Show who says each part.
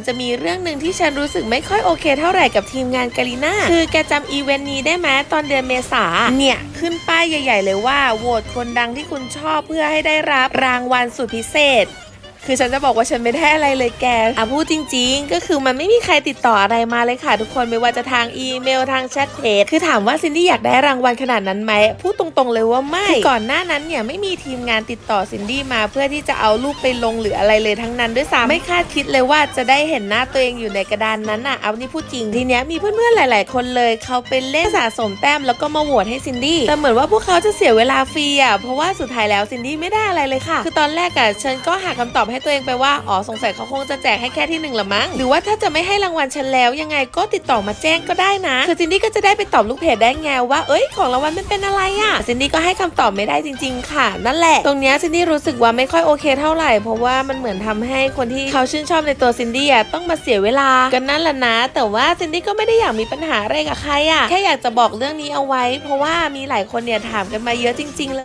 Speaker 1: มันจะมีเรื่องหนึ่งที่ฉันรู้สึกไม่ค่อยโอเคเท่าไหร่กับทีมงานกาลิน่าคือแกจำอีเวนต์นี้ได้ไหมตอนเดือนเมษาเนี่ยขึ้นป้ายใหญ่ ๆ เลยว่าโหวตคนดังที่คุณชอบเพื่อให้ได้รับรางวัลสุดพิเศษ คือฉันจะบอกว่าฉันไม่ได้อะไรเลยแกอะพูดจริง ๆ ก็คือมันไม่มีใครติดต่ออะไรมาเลยค่ะ ทุกคนไม่ว่าจะทางอีเมลทางแชทเพจคือถามว่าซินดี้อยากได้รางวัลขนาดนั้นไหมพูดตรงๆเลยว่าไม่ก่อนหน้านั้นเนี่ยไม่มีทีมงานติดต่อซินดี้มาเพื่อที่จะเอารูปไปลงหรืออะไรเลยทั้งนั้นด้วยซ้ำไม่คาดคิดเลยว่าจะได้เห็นหน้าตัวเองอยู่ในกระดานนั้นอะเอานี่พูดจริงทีเนี้ยมีเพื่อนๆหลาย ๆ คนเลยเขาไปเล่นสะสมแต้มแล้วก็มาโหวตให้ซินดี้แต่เหมือนว่าพวกเขาจะเสียเวลาฟรีอะเพราะว่าสุดท้ายแล้วซินดี้ไม่ได้อะไรเลยค่ะ คือตอนแรกอะฉันก็หาคำตอบให้ตัวเองไปว่า อ๋อสงสัยเขาคงจะแจกให้แค่ที่หนึ่งละมั้ง หรือว่าถ้าจะไม่ให้รางวัลฉันแล้วยังไงก็ติดต่อมาแจ้งก็ได้นะคือซินดี้ก็จะได้ไปตอบลูกเพจได้ไงว่า เอ้ยของรางวัลมันเป็นอะไรอะซินดี้ก็ให้คำตอบไม่ได้จริง ๆ ค่ะ นั่นแหละ ตรงเนี้ยซินดี้รู้สึกว่าไม่ค่อยโอเคเท่าไหร่ เพราะว่ามันเหมือนทำให้คนที่เขาชื่นชอบในตัวซินดี้อะต้องมาเสียเวลากันนั่นแหละนะ แต่ว่าซินดี้ก็ไม่ได้อยากมีปัญหาอะไรกับใครอะแค่อยากจะบอกเรื่องนี้เอาไว้ เพราะว่ามีหลายคนเนี่ยถามกันมาเยอะจริง ๆ เลย